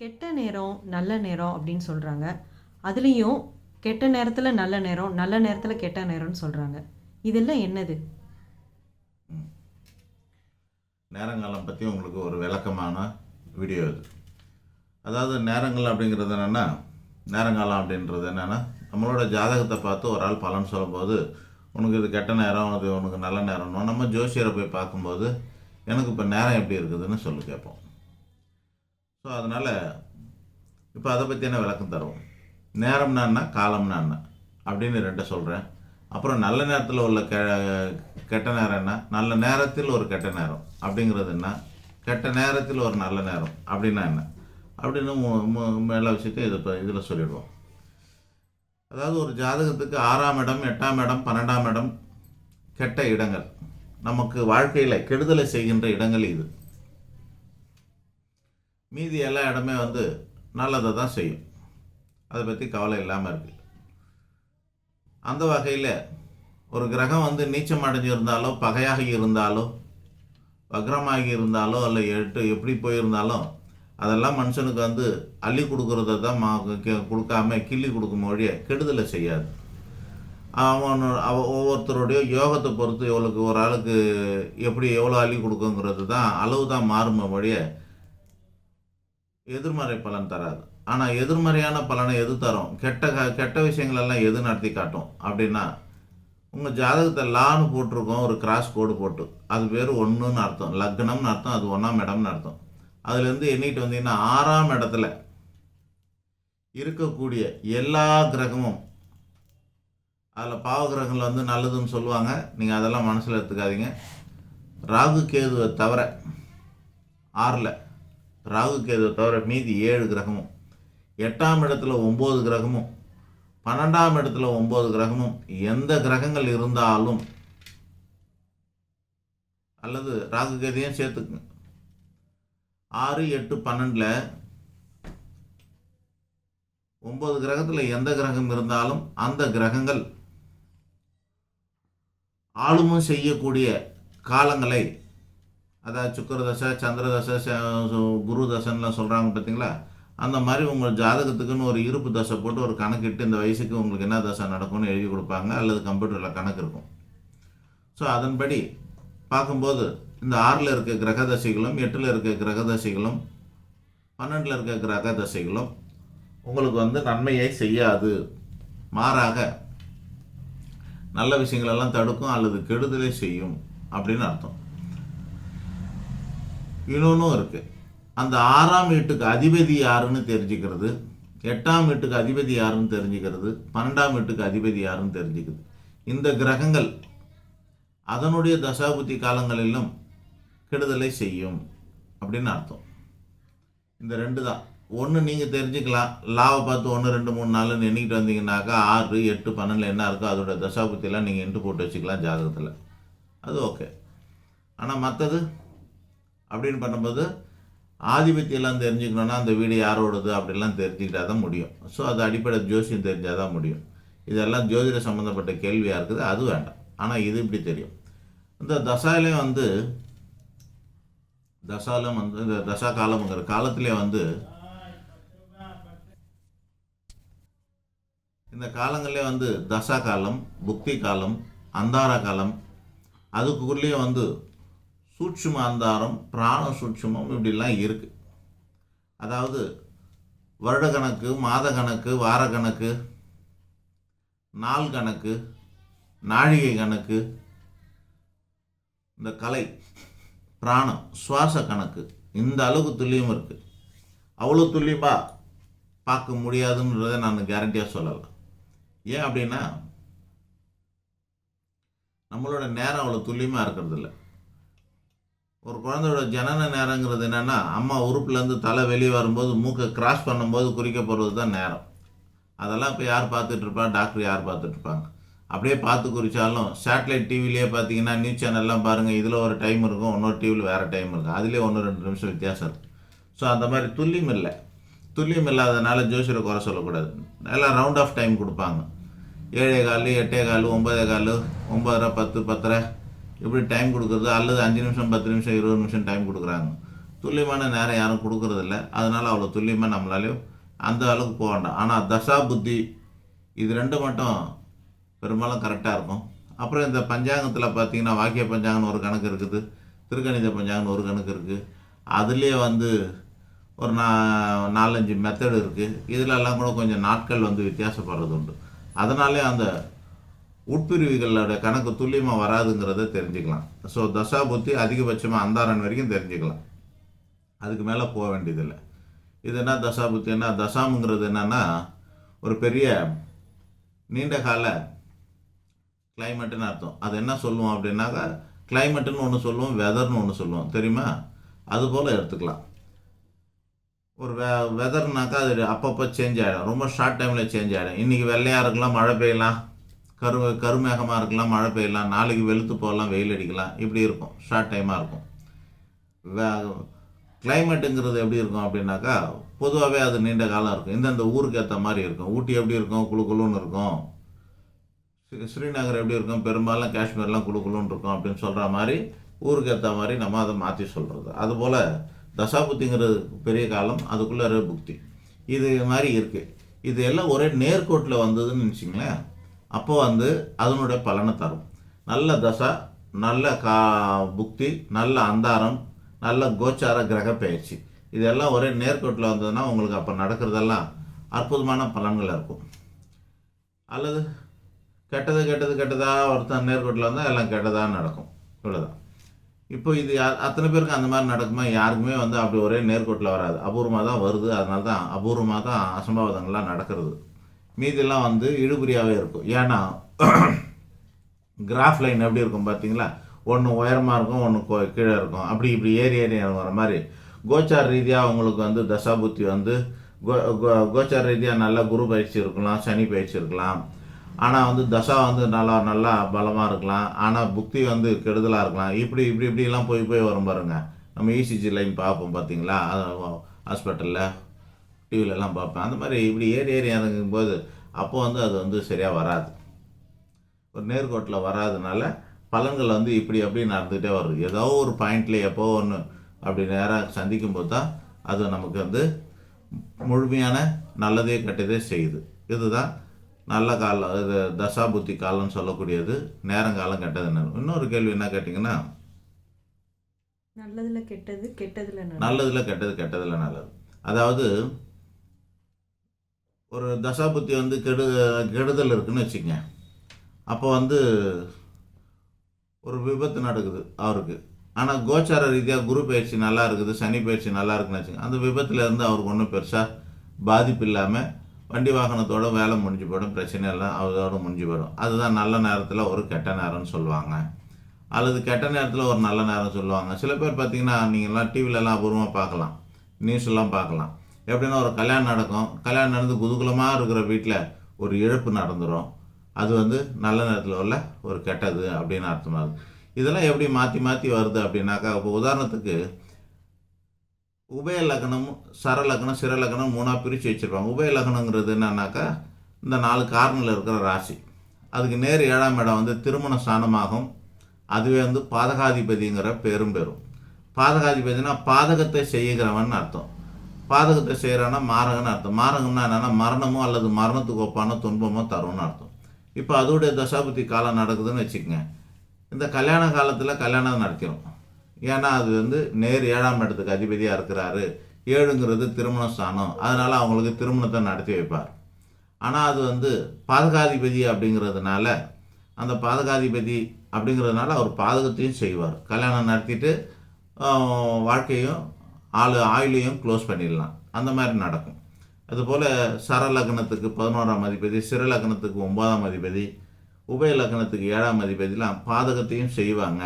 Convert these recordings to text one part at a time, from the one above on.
கெட்ட நேரம், நல்ல நேரம் அப்படின்னு சொல்கிறாங்க அதுலேயும் கெட்ட நேரத்தில் நல்ல நேரம், நல்ல நேரத்தில் கெட்ட நேரம்னு சொல்கிறாங்க இதெல்லாம் என்னது? நேரங்காலம் பற்றி உங்களுக்கு ஒரு விளக்கமான வீடியோ இது. அதாவது நேரங்கள் அப்படிங்கிறது என்னென்னா நேரங்காலம் அப்படின்றது என்னென்னா நம்மளோட ஜாதகத்தை பார்த்து ஒரு ஆள் பலன் சொல்லும்போது, உனக்கு இது கெட்ட நேரம், அது உனக்கு நல்ல நேரம்னு நம்ம ஜோசியரை போய் பார்க்கும்போது, எனக்கு இப்போ நேரம் எப்படி இருக்குதுன்னு சொல்லி கேட்போம். ஸோ அதனால் இப்போ அதை பத்தின விளக்கம் தருவோம். நேரம்னா என்ன? காலம்னா என்ன? அப்படின்னு ரெண்டை சொல்கிறேன் அப்புறம் நல்ல நேரத்தில் உள்ள கெ கெட்ட நேரம் என்ன? நல்ல நேரத்தில் ஒரு கெட்ட நேரம் அப்படிங்கிறது என்ன? கெட்ட நேரத்தில் ஒரு நல்ல நேரம் அப்படின்னா என்ன? அப்படின்னு மு எல்லா விஷயத்தையும் இது இப்ப சொல்லிடுவோம். அதாவது ஒரு ஜாதகத்துக்கு ஆறாம் இடம், எட்டாம் இடம், 12ஆம் இடம் கெட்ட இடங்கள். நமக்கு வாழ்க்கையில் கெடுதலை செய்கின்ற இடங்கள் இது. மீதி எல்லா இடமே வந்து நல்லதை தான் செய்யும். அதை பற்றி கவலை இல்லாமல் இருக்கு. அந்த வகையில் ஒரு கிரகம் வந்து நீச்சம் அடைஞ்சிருந்தாலோ, பகையாக இருந்தாலோ, வக்ரமாகி இருந்தாலோ, இல்லை எட்டு எப்படி போயிருந்தாலும், அதெல்லாம் மனுஷனுக்கு வந்து அள்ளி கொடுக்குறத தான் மா கொடுக்காம கிள்ளி கொடுக்கும் மொழியை கெடுதலை செய்யாது. அவன் அவ ஒவ்வொருத்தருடைய யோகத்தை பொறுத்து இவளுக்கு ஒரு ஆளுக்கு எப்படி எவ்வளோ அள்ளி கொடுக்குங்கிறது தான் அளவு தான் மாறும் மொழியை எதிர்மறை பலன் தராது. ஆனால் எதிர்மறையான பலனை எது தரும்? கெட்ட க கெட்ட விஷயங்களெல்லாம் எது நடத்தி காட்டும்? அப்படின்னா, உங்கள் ஜாதகத்தை லான்னு போட்டிருக்கோம் ஒரு கிராஸ் கோடு போட்டு. அது பேர் ஒன்றுன்னு அர்த்தம். லக்னம்னு அர்த்தம். அது ஒன்றாம் இடம்னு அர்த்தம். அதுலேருந்து எண்ணிட்டு வந்தீங்கன்னா ஆறாம் இடத்துல இருக்கக்கூடிய எல்லா கிரகமும் அதில் பாவ கிரகங்கள் வந்து நல்லதுன்னு சொல்லுவாங்க. நீங்கள் அதெல்லாம் மனசில் எடுத்துக்காதீங்க. ராகு, கேதுவை தவிர ஆறில் ராகு, கேது தவிர மீதி ஏழு கிரகமும், எட்டாம் இடத்துல ஒம்பது கிரகமும், 12ஆம் இடத்துல ஒம்பது கிரகமும். எந்த கிரகங்கள் இருந்தாலும் அல்லது ராகு, கேதையும் சேர்த்துக்குங்க. ஆறு எட்டு பன்னெண்டில் ஒம்பது கிரகத்தில் எந்த கிரகம் இருந்தாலும் அந்த கிரகங்கள் ஆளுமும் செய்யக்கூடிய காலங்களை அதாவது சுக்கிர தசை, சந்திர தசை, சு குரு தசைன்னுலாம் சொல்கிறாங்க பார்த்தீங்களா? அந்த மாதிரி உங்கள் ஜாதகத்துக்குன்னு ஒரு இருப்பு தசை போட்டு ஒரு கணக்கிட்டு இந்த வயசுக்கு உங்களுக்கு என்ன தசை நடக்கும்னு எழுதி கொடுப்பாங்க அல்லது கம்ப்யூட்டரில் கணக்கு இருக்கும். ஸோ அதன்படி பார்க்கும்போது இந்த ஆறில் இருக்க கிரக தசைகளும், எட்டில் இருக்க கிரக தசைகளும், 12ல இருக்க கிரக தசைகளும் உங்களுக்கு வந்து நன்மையை செய்யாது. மாறாக நல்ல விஷயங்களெல்லாம் தடுக்கும் அல்லது கெடுதலை செய்யும் அப்படின்னு அர்த்தம். இன்னொன்றும் இருக்குது அந்த ஆறாம் வீட்டுக்கு அதிபதி யாருன்னு தெரிஞ்சுக்கிறது, எட்டாம் வீட்டுக்கு அதிபதி யாருன்னு தெரிஞ்சுக்கிறது, 12ஆம் வீட்டுக்கு அதிபதி யாருன்னு தெரிஞ்சுக்குது. இந்த கிரகங்கள் அதனுடைய தசாபுத்தி காலங்களிலும் கெடுதலை செய்யும் அப்படின்னு அர்த்தம். இந்த ரெண்டு தான். ஒன்று நீங்கள் தெரிஞ்சுக்கலாம். லாவை பார்த்து 1, 2, 3, 4ன்னு எண்ணிக்கிட்டு வந்தீங்கன்னாக்கா 6, 8, 12ல என்ன இருக்கோ அதோட தசாபுத்திலாம் நீங்கள் எண்டு போட்டு வச்சுக்கலாம் ஜாதகத்தில் அது ஓகே. ஆனால் மற்றது அப்படின்னு பண்ணும்போது, ஆதிபத்தியெல்லாம் தெரிஞ்சுக்கணும்னா அந்த வீடு யாரோடது அப்படிலாம் தெரிஞ்சுக்கிட்டா தான் முடியும். ஸோ அது அடிப்படை ஜோசியம் தெரிஞ்சால் தான் முடியும். இதெல்லாம் ஜோதிட சம்மந்தப்பட்ட கேள்வியாக இருக்குது. அது வேண்டாம். ஆனால் இது இப்படி தெரியும். இந்த தசாலையும் வந்து தசாலம் வந்து இந்த தசா காலம்ங்கிற காலத்திலே வந்து இந்த காலங்களே வந்து தசா காலம், புக்தி காலம், அந்தார காலம், அதுக்குள்ளேயும் வந்து சூட்சும அந்தாரம், பிராண சூட்சுமம் இப்படிலாம் இருக்குது அதாவது வருட கணக்கு, மாத கணக்கு, வார கணக்கு, நாள் கணக்கு, நாழிகை கணக்கு, இந்த கலை, பிராணம், சுவாச கணக்கு இந்த அளவுக்கு துல்லியம் இருக்குது அவ்வளோ துல்லியமாக பார்க்க முடியாதுன்றத நான் கேரண்டியாக சொல்லலாம். ஏன் அப்படின்னா நம்மளோட நேரம் அவ்வளோ துல்லியமாக இருக்கிறதில்ல. ஒரு குழந்தையோட ஜனன நேரங்கிறது என்னென்னா அம்மா உறுப்புலேருந்து தலை வெளியே வரும்போது மூக்கை கிராஸ் பண்ணும்போது குறிக்கப்படுறது தான் நேரம். அதெல்லாம் இப்போ யார் பார்த்துட்ருப்பா டாக்டர் யார் பார்த்துட்ருப்பாங்க அப்படியே பார்த்து குறித்தாலும் சேட்டலைட் டிவிலயே பார்த்தீங்கன்னா, நியூஸ் சேனல்லாம் பாருங்கள் இதில் ஒரு டைம் இருக்கும். இன்னொரு டிவியில் வேறு டைம் இருக்கும். அதுலேயே ஒன்று ரெண்டு நிமிஷம் வித்தியாசம் இருக்குது ஸோ அந்த மாதிரி துல்லியம் இல்லை துல்லியம் இல்லாதனால ஜோசியரை குறை சொல்லக்கூடாது. எல்லாம் ரவுண்ட் ஆஃப் டைம் கொடுப்பாங்க ஏழே கால் எட்டே கால் ஒம்பதே கால் ஒம்பதரை பத்து பத்தரை இப்படி டைம் கொடுக்குறது? அல்லது அஞ்சு நிமிஷம், 10 நிமிஷம், 20 நிமிஷம் டைம் கொடுக்குறாங்க. துல்லியமான நேரம் யாரும் கொடுக்குறதில்ல. அதனால் அவ்வளோ துல்லியமாக நம்மளாலையும் அந்த அளவுக்கு போக வேண்டாம். ஆனால் தசா புத்தி இது ரெண்டு மட்டும் பெரும்பாலும் கரெக்டாக இருக்கும். அப்புறம் இந்த பஞ்சாங்கத்தில் பார்த்தீங்கன்னா வாக்கிய பஞ்சாங்கம்னு ஒரு கணக்கு இருக்குது. திருக்கணித பஞ்சாங்கம்னு ஒரு கணக்கு இருக்குது அதுலேயே வந்து ஒரு நா நாலஞ்சு மெத்தடு இருக்குது இதிலெல்லாம் கூட கொஞ்சம் நாட்கள் வந்து வித்தியாசப்படுறது உண்டு. அதனாலே அந்த உட்பிரிவுகளோட கணக்கு துல்லியமாக வராதுங்கிறத தெரிஞ்சுக்கலாம். ஸோ தசா புத்தி அதிகபட்சமாக அந்தாரன் வரைக்கும் தெரிஞ்சுக்கலாம். அதுக்கு மேலே போக வேண்டியதில்லை. இது என்ன தசா புத்தி? என்ன தசாமுங்கிறது என்னன்னா ஒரு பெரிய நீண்ட கால கிளைமேட்டுன்னு அர்த்தம். அது என்ன சொல்லுவோம் அப்படின்னாக்கா கிளைமேட்டுன்னு ஒன்று சொல்லுவோம் வெதர்னு ஒன்று சொல்லுவோம். தெரியுமா? அதுபோல் எடுத்துக்கலாம். ஒரு வெ வெதர்னாக்கா அது அப்பப்போ சேஞ்ச் ஆகிடும் ரொம்ப ஷார்ட் டைமில் சேஞ்ச் ஆகிடும் இன்றைக்கி வெள்ளையாக இருக்கலாம் மழை பெய்யலாம். கரு கருமேகமாக இருக்கலாம் மழை பெய்யலாம் நாளைக்கு வெளுத்து போகலாம் வெயில் அடிக்கலாம் இப்படி இருக்கும். ஷார்ட் டைமாக இருக்கும். வே கிளைமேட்டுங்கிறது எப்படி இருக்கும் அப்படின்னாக்கா பொதுவாகவே அது நீண்ட காலம் இருக்கும். இந்தந்த ஊருக்கு ஏற்ற மாதிரி இருக்கும். ஊட்டி எப்படி இருக்கும்? குழு குழுன்னு இருக்கும். ஸ்ரீ- ஸ்ரீநகர் எப்படி இருக்கும்? பெரும்பாலும் காஷ்மீர்லாம் குழு குழுன்னு இருக்கும் அப்படின்னு சொல்கிற மாதிரி ஊருக்கு ஏற்ற மாதிரி நம்ம அதை மாற்றி சொல்கிறது அதுபோல் தசாபுத்திங்கிறது பெரிய காலம் அதுக்குள்ளே புக்தி இது மாதிரி இருக்குது இது எல்லாம் ஒரே நேர்கோட்டில் வந்ததுன்னு நினச்சிங்களேன். அப்போ வந்து அதனுடைய பலனை தரும். நல்ல தசை நல்ல கா புக்தி நல்ல அந்தாரம் நல்ல கோச்சார கிரக பயிற்சி. இதெல்லாம் ஒரே நேர்கோட்டில் வந்ததுன்னா உங்களுக்கு அப்போ நடக்கிறதெல்லாம் அற்புதமான பலன்கள் இருக்கும். அல்லது கெட்டது கெட்டது கெட்டதாக ஒருத்தன் நேர்கோட்டில் வந்தால் எல்லாம் கெட்டதாக நடக்கும். இவ்வளோதான் இப்போ இது அத்தனை பேருக்கு அந்த மாதிரி நடக்குமா? யாருக்குமே வந்து அப்படி ஒரே நேர்கோட்டில் வராது. அபூர்வமாக தான் வருது. அதனால தான் அபூர்வமாக தான் அசம்பாவிதங்கள்லாம் நடக்கிறது. மீதெல்லாம் வந்து இழுபறியாகவே இருக்கும். ஏன்னா கிராஃப் லைன் எப்படி இருக்கும் பார்த்தீங்களா? ஒன்று உயரமாக இருக்கும் ஒன்று கீழே இருக்கும். அப்படி இப்படி ஏறி ஏறி வர மாதிரி. கோச்சார் ரீதியாக உங்களுக்கு வந்து தசாபுத்தி வந்து கோ கோ- கோச்சார் ரீதியாக நல்லா குரு பயிற்சி இருக்கலாம் சனி பயிற்சி இருக்கலாம். ஆனால் வந்து தசா வந்து நல்லா நல்லா பலமாக இருக்கலாம். ஆனால் புக்தி வந்து கெடுதலாக இருக்கலாம். இப்படி இப்படி இப்படிலாம் போய் போய் வரும் பாருங்க. நம்ம இசிஜி லைன் பார்ப்போம் பார்த்தீங்களா? ஹாஸ்பிட்டலில். டிவிலெலாம் பார்ப்பேன். அந்த மாதிரி இப்படி ஏறி ஏறி இறங்கும் போது அப்போ வந்து அது வந்து சரியாக வராது. ஒரு நேர்கோட்டில் வராதனால பலன்கள் வந்து இப்படி அப்படி நடந்துகிட்டே வருது. ஏதோ ஒரு பாயிண்டில் எப்போ ஒன்று அப்படி நேராக சந்திக்கும் போது தான் அது நமக்கு வந்து முழுமையான நல்லதே கெட்டதே செய்யுது. இதுதான் நல்ல காலம் இது தசா புத்தி காலம்னு சொல்லக்கூடியது நேரங்காலம் கெட்டது நேரம் இன்னொரு கேள்வி என்ன கேட்டிங்கன்னா நல்லதுல கெட்டது கெட்டதுல நல்லது. நல்லதில் கெட்டது கெட்டதில் நல்லது. அதாவது ஒரு தசாபுத்தி வந்து கெடு கெடுதல் இருக்குன்னு வச்சுக்கங்க. அப்போ வந்து ஒரு விபத்து நடக்குது அவருக்கு. ஆனால் கோச்சார ரீதியாக குரு பயிற்சி நல்லா இருக்குது சனி பயிற்சி நல்லா இருக்குன்னு வச்சுங்க அந்த விபத்துலேருந்து அவருக்கு ஒன்றும் பெருசாக பாதிப்பு இல்லாமல் வண்டி வாகனத்தோட வேலை முடிஞ்சு போயிடும் பிரச்சனை எல்லாம் அதோட முடிஞ்சு போயிடும். அதுதான் நல்ல நேரத்தில் ஒரு கெட்ட நேரம்னு சொல்லுவாங்க. அல்லது கெட்ட நேரத்தில் ஒரு நல்ல நேரம் சொல்லுவாங்க. சில பேர் பார்த்தீங்கன்னா நீங்கள்லாம் டிவிலலாம் அபூர்வமாக பார்க்கலாம். நியூஸ் எல்லாம் பார்க்கலாம். எப்படின்னா ஒரு கல்யாணம் நடக்கும். கல்யாணம் நடந்து குதுகுலமாக இருக்கிற வீட்டில் ஒரு இழப்பு நடந்துடும் அது வந்து நல்ல நேரத்தில் உள்ள ஒரு கெட்டது அப்படின்னு அர்த்தமாகுது இதெல்லாம் எப்படி மாற்றி மாற்றி வருது அப்படின்னாக்கா இப்போ உதாரணத்துக்கு உபய லக்னம் சர லக்னம் லக்னம் மூணாக பிரித்து வச்சுருப்பாங்க. உபய லக்னங்கிறது என்னன்னாக்கா இந்த நாலு காரணில் இருக்கிற ராசி. அதுக்கு நேர் ஏழாம் இடம் வந்து திருமண ஸ்தானமாகும். அதுவே வந்து பாதகாதிபதிங்கிற பேரும் பெறும். பாதகாதிபதினா பாதகத்தை செய்கிறவன் அர்த்தம். பாதகத்தை செய்கிறான்னா மாரகன்னு அர்த்தம். மாரகம்னா என்னென்னா மரணமோ அல்லது மரணத்துக்கு ஒப்பான துன்பமோ தரும்னு அர்த்தம். இப்போ அதோடைய தசாபுத்தி காலம் நடக்குதுன்னு வச்சுக்கோங்க. இந்த கல்யாண காலத்தில் கல்யாணம் நடத்திடும் ஏன்னா அது வந்து நேர் ஏழாம் இடத்துக்கு அதிபதியாக இருக்கிறாரு. ஏழுங்கிறது திருமண ஸ்தானம். அதனால் அவங்களுக்கு திருமணத்தை நடத்தி வைப்பார். ஆனால் அது வந்து பாதகாதிபதி அப்படிங்கிறதுனால அந்த பாதகாதிபதி அப்படிங்கிறதுனால அவர் பாதகத்தையும் செய்வார். கல்யாணம் நடத்திட்டு வாழ்க்கையும் ஆள் ஆயிலையும் க்ளோஸ் பண்ணிடலாம். அந்த மாதிரி நடக்கும். அதுபோல் சர லக்னத்துக்கு பதினோராம் அதிபதி சிற லக்னத்துக்கு ஒன்பதாம் அதிபதி உபய லக்னத்துக்கு ஏழாம் அதிபதிலாம் பாதகத்தையும் செய்வாங்க.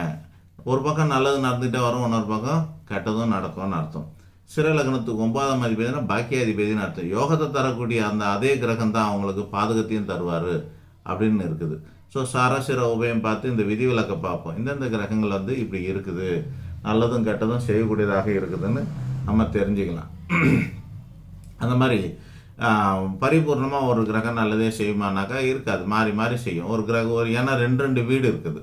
ஒரு பக்கம் நல்லது நடந்துகிட்டே வரும் இன்னொரு பக்கம் கெட்டதும் நடக்கும்னு அர்த்தம். சிற லக்னத்துக்கு ஒன்பதாம் அதிபதினா பாக்கியாதிபதினு அர்த்தம். யோகத்தை தரக்கூடிய அந்த அதே கிரகம் தான் அவங்களுக்கு பாதகத்தையும் தருவார் அப்படின்னு இருக்குது. ஸோ சாரசிர உபயம் பார்த்து இந்த விதிவிலக்கை பார்ப்போம். இந்தந்த கிரகங்கள் வந்து இப்படி இருக்குது. நல்லதும் கெட்டதும் செய்யக்கூடியதாக இருக்குதுன்னு நம்ம தெரிஞ்சுக்கலாம். அந்த மாதிரி பரிபூர்ணமாக ஒரு கிரகம் நல்லதே செய்யுமானாக்கா இருக்காது. மாறி மாறி செய்யும். ஒரு கிரகம் ஒரு ஏன்னா ரெண்டு ரெண்டு வீடு இருக்குது.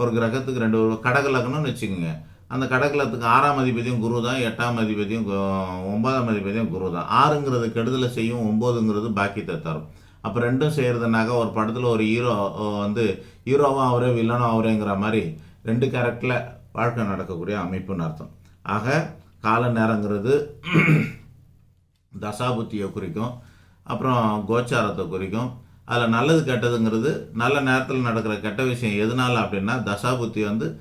ஒரு கிரகத்துக்கு ரெண்டு ஒரு கடக லக்னம்னு வச்சுக்கோங்க. அந்த கடகலத்துக்கு ஆறாம் அதிபதியும் குரு தான் எட்டாம் அதிபதியும் ஒன்பதாம் அதிபதியும் குரு தான். ஆறுங்கிறது கெடுதலை செய்யும் ஒம்போதுங்கிறது பாக்கியத்தை தரும். அப்போ ரெண்டும் செய்கிறதுனாக்கா ஒரு படத்தில் ஒரு ஹீரோ வந்து ஹீரோவும் அவரே வில்லனும் அவரேங்கிற மாதிரி ரெண்டு கேரக்டரில் வாழ்க்கை நடக்கக்கூடிய அமைப்புன்னு அர்த்தம். ஆக கால நேரங்கிறது தசாபுத்தியை குறிக்கும் அப்புறம் கோச்சாரத்தை குறிக்கும். அதில் நல்லது கெட்டதுங்கிறது நல்ல நேரத்தில் நடக்கிற கெட்ட விஷயம் எதனால் அப்படின்னா தசாபுத்தி வந்து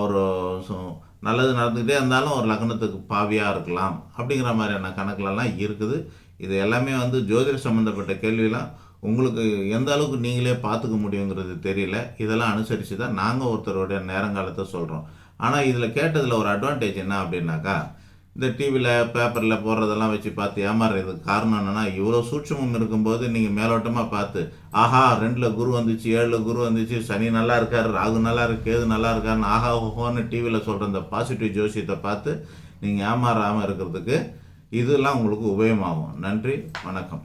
ஒரு சு- நல்லது நடந்துக்கிட்டே இருந்தாலும் ஒரு லக்னத்துக்கு பாவியாக இருக்கலாம். அப்படிங்கிற மாதிரியான கணக்குலலாம் இருக்குது. இது எல்லாமே வந்து ஜோதிட சம்மந்தப்பட்ட கேள்வியெல்லாம் உங்களுக்கு எந்த அளவுக்கு நீங்களே பார்த்துக்க முடியுங்கிறது தெரியல. இதெல்லாம் அனுசரித்து தான் நாங்கள் ஒருத்தருடைய நேரங்காலத்தை சொல்கிறோம் ஆனால் இதில் கேட்டதில் ஒரு அட்வான்டேஜ் என்ன அப்படின்னாக்கா இந்த டிவியில் பேப்பரில் போடுறதெல்லாம் வச்சு பார்த்து ஏமாறுறதுக்கு காரணம் என்னென்னா இவ்வளோ சூட்சமம் இருக்கும்போது நீங்கள் மேலோட்டமாக பார்த்து ஆஹா ரெண்டில் குரு வந்துச்சு ஏழில் குரு வந்துச்சு சனி நல்லா இருக்காரு ராகு நல்லா இருக்கு கேது நல்லா இருக்காருன்னு ஆஹா ஓஹோன்னு டிவியில் சொல்கிற இந்த பாசிட்டிவ் ஜோசியத்தை பார்த்து நீங்கள் ஏமாறாமல் இருக்கிறதுக்கு இதெல்லாம் உங்களுக்கு உபயோகமாகும். நன்றி வணக்கம்.